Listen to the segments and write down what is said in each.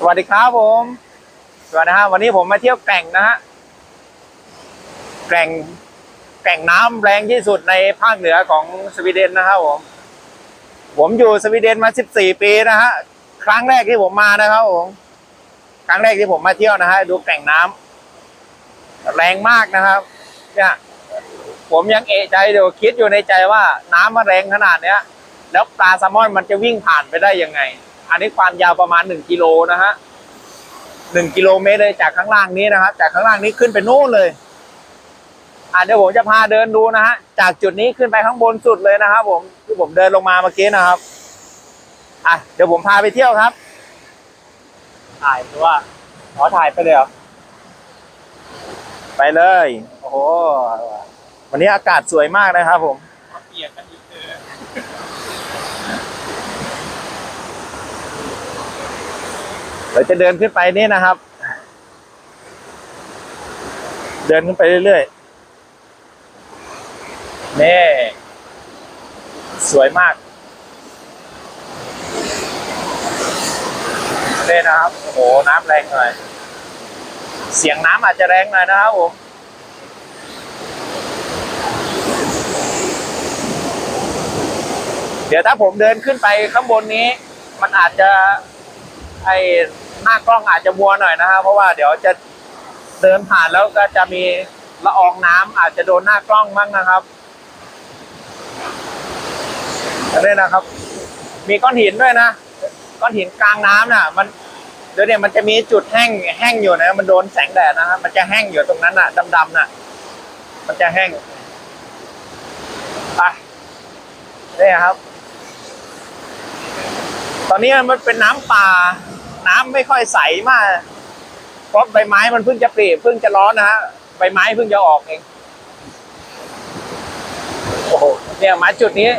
สวัสดีครับผมสวัสดีฮะวันนี้ผมมาเที่ยวแก่งนะฮะแก่งแก่งน้ำแรงที่สุดในภาคเหนือของสวีเดนนะครับผมผมอยู่สวีเดนมา 14 ปีนะฮะครั้งแรกที่ผมมานะครับผมครั้งแรกที่ผมมาเที่ยวนะฮะดูแก่งน้ำแรงมากนะครับเนี่ยผมยังเอะใจเดี๋ยวคิดอยู่ในใจว่าน้ำมันแรงขนาดเนี้ย แล้วปลาแซลมอนมันจะวิ่งผ่านไปได้ยังไง อันนี้ความยาวประมาณหนึ่งกิโลนะฮะหนึ่งกิโลเมตรเลยจากข้างล่างนี้นะครับ จากข้างล่างนี้ขึ้นไปนู่นเลย อะเดี๋ยวผมจะพาเดินดูนะฮะ จากจุดนี้ขึ้นไปข้างบนสุดเลยนะครับ ผมที่ผมเดินลงมาเมื่อกี้นะครับ อะเดี๋ยวผมพาไปเที่ยวครับ ถ่ายหรือว่าขอถ่ายไปเลยเหรอไปเลย โอ้โห วันนี้อากาศสวยมากนะครับผม เปียกกันอีกเออ เราจะเดินขึ้นไปนี่นะครับ เดินขึ้นไปเรื่อยๆนี่สวยมากนี่นะครับ โอ้โห น้ำแรงหน่อย เสียงน้ำอาจจะแรงหน่อยนะครับผมเดี๋ยวถ้าผมเดินขึ้นไปข้างบนนี้ มันอาจจะไอ หน้ากล้องอาจจะมัวหน่อยนะครับเพราะว่าเดี๋ยวจะเดินผ่านแล้วก็จะมีละอองน้ำอาจจะโดนหน้ากล้องมั้งนะครับนี่นะครับ มีก้อนหินด้วยนะก้อนหินกลางน้ำน่ะ มันเดี๋ยวเนี่ยมันจะมีจุดแห้งแห้งอยู่นะมันโดนแสงแดดนะครับมันจะแห้งอยู่ตรงนั้นน่ะดำๆน่ะ มันจะแห้งไปนี่ครับ ตอนนี้มันเป็นน้ำป่า น้ำไม่ค่อยใสมาก เพราะใบไม้มันเพิ่งจะเปรีเพิ่งจะร้อนนะฮะใบไม้เพิ่งจะออกเองโอ้โหเนี่ยมาจุดนี้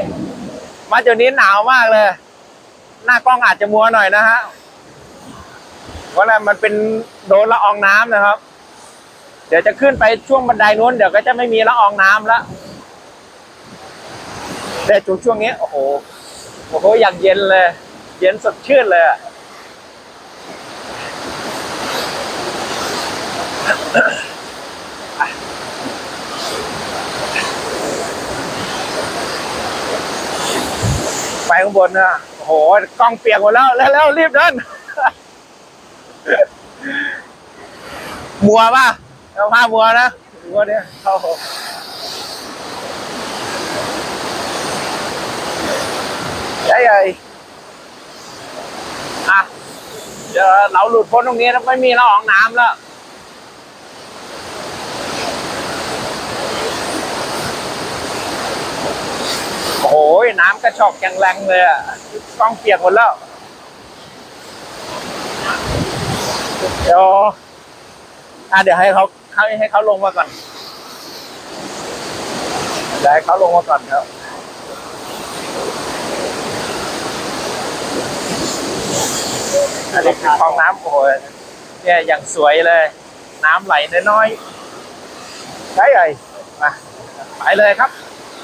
มาจุดนี้หนาวมากเลย หน้ากล้องอาจจะมัวหน่อยนะฮะเพราะอะไรมันเป็นโดนละอองน้ำนะครับ เดี๋ยวจะขึ้นไปช่วงบันไดนู้นเดี๋ยวก็จะไม่มีละอองน้ำแล้วแต่จุดช่วงนี้โอ้โหโอ้โหอย่างเย็นเลย เย็นสดชื่นเลยอะ ไปข้างบนนะโอ้โหกล้องเปียกหมดแล้วแล้วรีบเดินมัวป่ะเอาผ้ามัวนะมัวเนี่ยโอ้โหใหญ่ใหญ่อะเดี๋ยวเราหลุดพ้นตรงนี้แล้วไม่มีละอองน้ำแล้ว โอ้โหน้ำกระชอกอย่างแรงเลยอะกล้องเปียกหมดแล้วเดี๋ยวอะเดี๋ยวให้เขาเขาให้เขาลงมาก่อนเดี๋ยวให้เขาลงมาก่อนครับอันนี้คือคลองน้ำโอ้ยเนี่ยอย่างสวยเลย น้ำไหลน้อยๆใช่เลยมาไปเลยครับ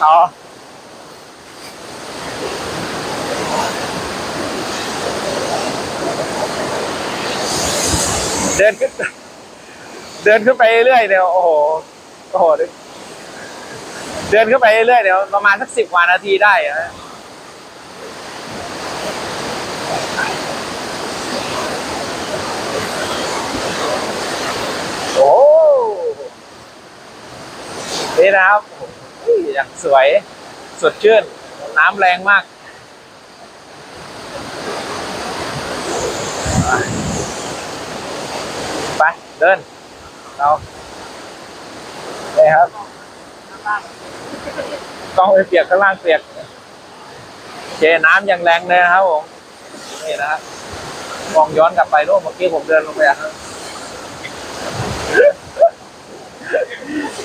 ต่อ เดินขึ้น เดินขึ้นไปเรื่อยเนี่ยโอ้โหโอ้โหเดินขึ้นไปเรื่อยเนี่ยประมาณสักสิบกว่านาทีได้อะโอ้นี่นะครับโอ้ยอย่างสวย สดชื่น น้ำแรงมาก เดินเราเนี่ยครับต้องไปเปียกข้างล่างเปียกเจน้ำยังแรงเลยนะครับผมนี่นะครับมองย้อนกลับไปรูปเมื่อกี้ผมเดินลงไปอะครับ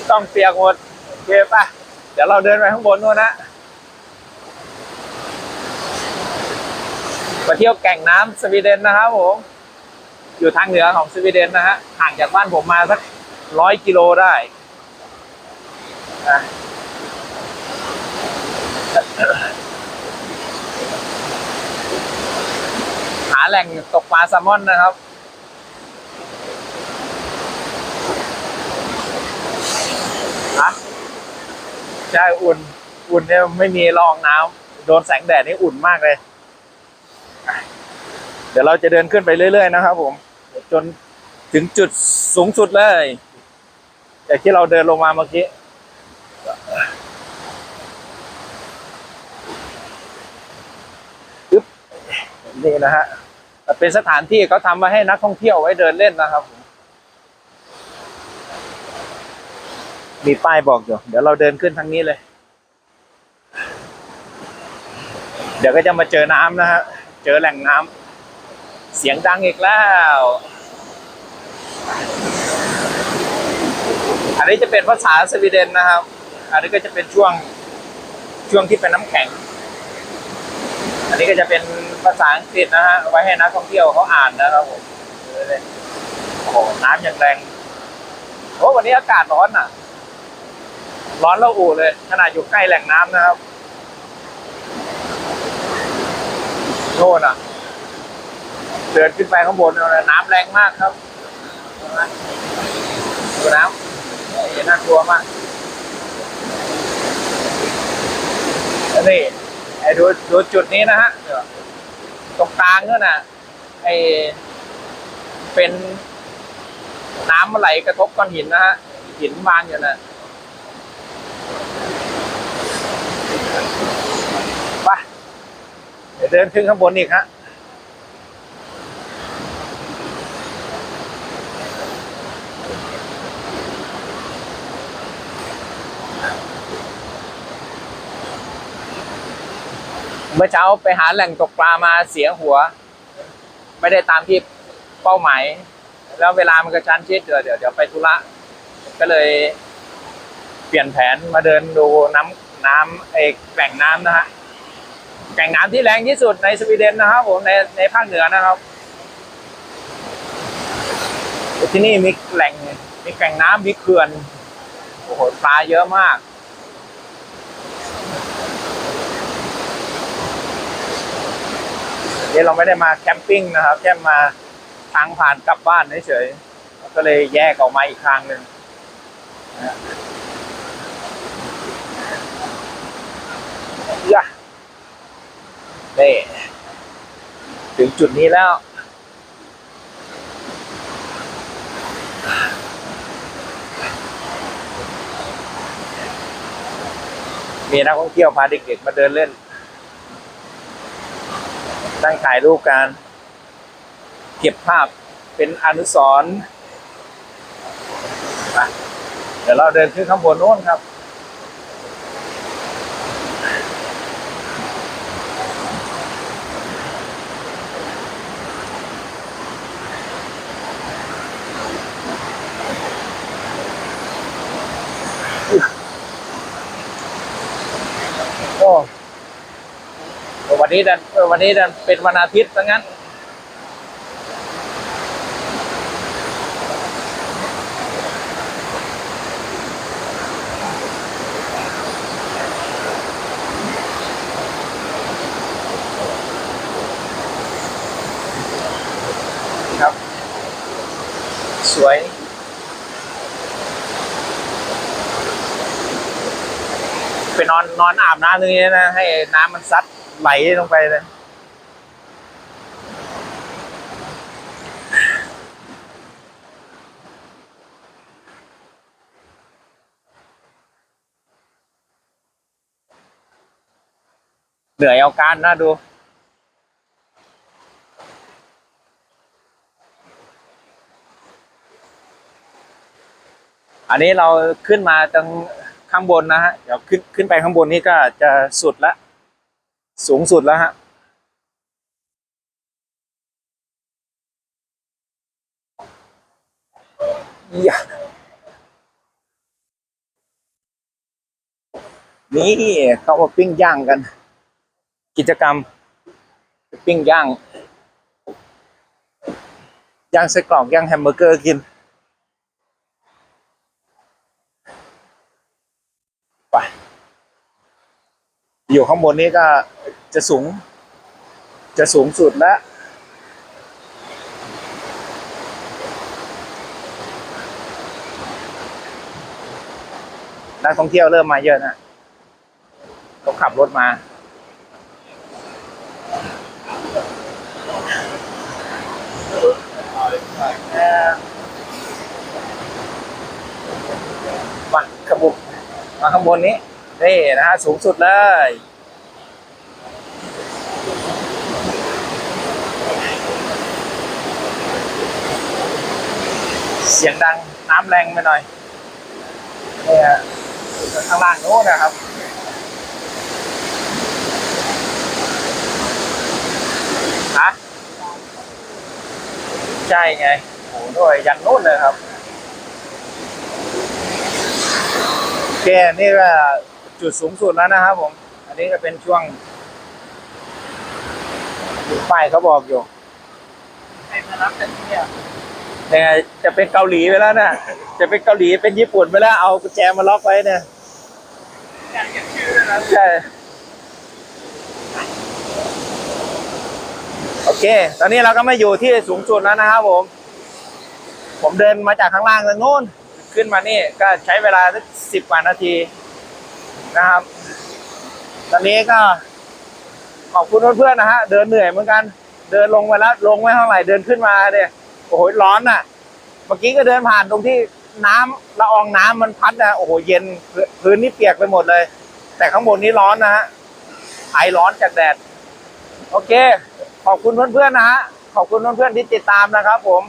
ต้องเปียกหมดโอเคป่ะเดี๋ยวเราเดินไปข้างบนนู่นนะมาเที่ยวแก่งน้ำสวีเดนนะครับผม อยู่ทางเหนือของสวีเดนนะฮะห่างจากบ้านผมมาสักร้อยกิโลได้หาแหล่งตกปลาแซลมอนนะครับฮะใช่อุ่น อุ่นเนี่ยไม่มีละอองน้ำโดนแสงแดดนี่อุ่นมากเลย เดี๋ยวเราจะเดินขึ้นไปเรื่อย ๆ นะครับผม จนถึงจุดสูงสุดเลยจากที่เราเดินลงมาเมื่อกี้อึ๊บนี่นะฮะเป็นสถานที่เขาทำมาให้นักท่องเที่ยวไว้เดินเล่นนะครับผมมีป้ายบอกอยู่ เดี๋ยวเราเดินขึ้นทางนี้เลย เดี๋ยวก็จะมาเจอน้ำนะฮะ เจอแหล่งน้ำ เสียงดังอีกแล้ว อันนี้จะเป็นภาษาสวีเดนนะครับ อันนี้ก็จะเป็นช่วงช่วงที่เป็นน้ำแข็ง อันนี้ก็จะเป็นภาษาอังกฤษนะฮะไว้ให้นักท่องเที่ยวเขาอ่านนะครับผมโอ้โหน้ำอย่างแรงโอ้วันนี้อากาศร้อนอะ ร้อนแล้วอู่เลย ขนาดอยู่ใกล้แหล่งน้ำนะครับโน่นอะเดินขึ้นไปข้างบนเนี่ยน้ำแรงมากครับ ดูน้ำนี่น่ากลัวมากแล้วนี่ไอ้ดูดูจุดนี้นะฮะตรงกลางนั่นน่ะไอ้เป็นน้ำไหลกระทบก้อนหินนะฮะหินวางอยู่น่ะไปเดินขึ้นข้างบนอีกฮะ เมื่อเช้าไปหาแหล่งตกปลามาเสียหัว ไม่ได้ตามที่เป้าหมาย แล้วเวลามันกระชั้นชิดเดี๋ยวเดี๋ยวเดี๋ยวไปธุระก็เลย เปลี่ยนแผนมาเดินดูน้ำน้ำเอกแหล่งน้ำนะฮะแหล่งน้ำที่แรงที่สุดในสวีเดนนะครับผมในในภาคเหนือนะครับ ที่นี่มีแหล่งมีแหล่งน้ำมีเขื่อนโอ้โหปลาเยอะมาก นี่เราไม่ได้มาแคมปิ้งนะครับ แค่มาทางผ่านกลับบ้านเฉยๆก็เลยแยกออกมาอีกทางหนึ่งยะนี่ถึงจุดนี้แล้ว มีนักท่องเที่ยวพาเด็กๆมาเดินเล่น นั่งถ่ายรูปกัน เก็บภาพเป็นอนุสรณ์เดี๋ยวเราเดินขึ้นข้างบนโน้นครับ โอ้ นนี้ดันวันนี้ดันเป็นวันอาทิตย์ซะงั้น ครับ สวยไปนอนนอนอาบน้ำตรงนี้นะ ให้น้ำมันซัด ไหลลงไปเลย เหนื่อยเอาการนะดูอันนี้เราขึ้นมาตรงข้างบนนะฮะ เดี๋ยวขึ้นขึ้นไปข้างบนนี่ก็จะสุดละ สูงสุดแล้วฮะอย่านี่เขามาปิ้งย่างกัน กิจกรรม ปิ้งย่างย่างไส้กรอกย่างแฮมเบอร์เกอร์กินไปอยู่ข้างบนนี้ก็ จะสูง จะสูงสุดละนักท่องเที่ยวเริ่มมาเยอะนะเขาขับรถมา มาขบุกมาข้างบนนี้นี่นะฮะสูงสุดเลย เสียงดังน้ำแรงไปหน่อยเนี่ยข้างล่างโน้นนะครับฮะใช่ไงโอ้โหด้วยยันโน้นเลยครับโอเคนี่ก็จุดสูงสุดแล้วนะครับผม อันนี้ก็เป็นช่วงป้ายเขาบอกอยู่ให้มารับกันที่เนี่ย ยังไงจะเป็นเกาหลีไปแล้วนะจะเป็นเกาหลีเป็นญี่ปุ่นไปแล้วเอากุญแจมาล็อกไว้เนี่ยอยากเห็นชื่อด้วยนะใช่โอเค ตอนนี้เราก็มาอยู่ที่สูงสุดแล้วนะครับผม ผมเดินมาจากข้างล่างทางโน้น ขึ้นมานี่ก็ใช้เวลาสักสิบกว่านาทีนะครับ ตอนนี้ก็ขอบคุณเพื่อนๆนะฮะ เดินเหนื่อยเหมือนกัน เดินลงไปแล้ว ลงไม่เท่าไหร่ เดินขึ้นมาเนี่ย โอ้โหร้อนอะ เมื่อกี้ก็เดินผ่านตรงที่น้ำละอองน้ำมันพัดนะโอ้โหเย็นพื้นนี่เปียกไปหมดเลย แต่ข้างบนนี้ร้อนนะฮะไอร้อนจากแดด โอเค ขอบคุณเพื่อนๆนะฮะขอบคุณเพื่อนๆที่ติดตามนะครับ ผม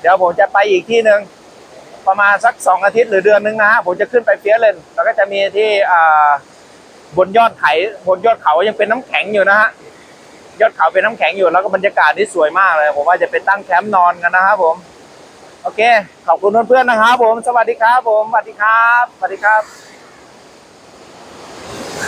เดี๋ยวผมจะไปอีกที่หนึ่งประมาณสักสองอาทิตย์หรือเดือนหนึ่งนะฮะผมจะขึ้นไปเฟียเลนแล้วก็จะมีที่บนยอดไข่บนยอดเขายังเป็นน้ำแข็งอยู่นะฮะ ยอดเขาเป็นน้ำแข็งอยู่แล้วก็บรรยากาศนี่สวยมากเลย ผมว่าจะไปตั้งแคมป์นอนกันนะครับผมโอเค ขอบคุณเพื่อนๆนะครับผม สวัสดีครับผม สวัสดีครับ สวัสดีครับ